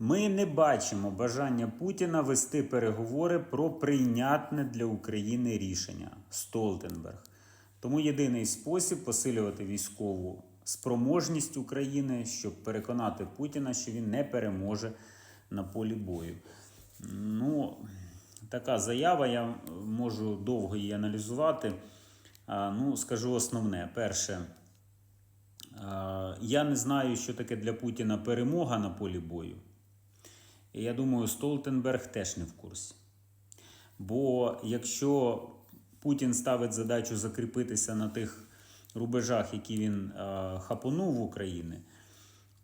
Ми не бачимо бажання Путіна вести переговори про прийнятне для України рішення Столтенберг. Тому єдиний спосіб посилювати військову спроможність України, щоб переконати Путіна, що він не переможе на полі бою. Ну, така заява, я можу довго її аналізувати. Ну, скажу основне. Перше, я не знаю, що таке для Путіна перемога на полі бою. І я думаю, Столтенберг теж не в курсі. Бо якщо Путін ставить задачу закріпитися на тих рубежах, які він е, хапонув в Україні,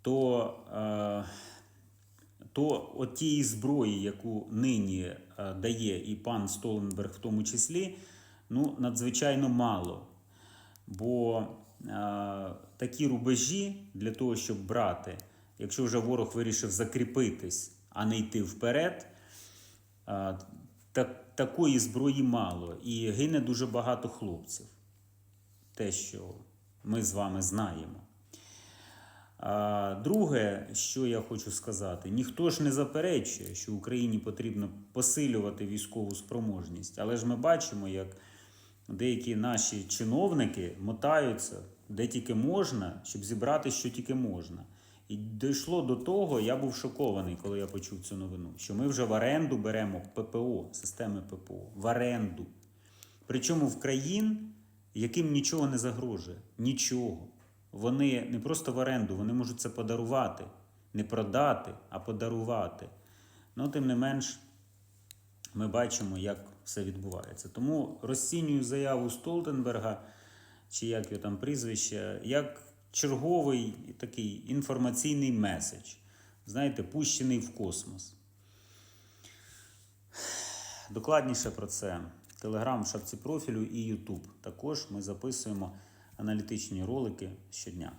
то, е, то от тієї зброї, яку нині е, дає і пан Столтенберг в тому числі, ну, надзвичайно мало. Бо е, такі рубежі для того, щоб брати, якщо вже ворог вирішив закріпитись, а не йти вперед, так, такої зброї мало. І гине дуже багато хлопців. Те, що ми з вами знаємо. Друге, що я хочу сказати, ніхто ж не заперечує, що Україні потрібно посилювати військову спроможність, але ж ми бачимо, як деякі наші чиновники мотаються де тільки можна, щоб зібрати, що тільки можна. І дійшло до того, я був шокований, коли я почув цю новину, що ми вже в оренду беремо ППО, системи ППО, в оренду. Причому в країн, яким нічого не загрожує. Нічого. Вони не просто в оренду, вони можуть це подарувати. Не продати, а подарувати. Ну, тим не менш, ми бачимо, як все відбувається. Тому розцінюю заяву Столтенберга, чи як його там прізвище, як черговий такий інформаційний меседж. Знаєте, пущений в космос. Докладніше про це Телеграм в шапці профілю і Ютуб. Також ми записуємо аналітичні ролики щодня.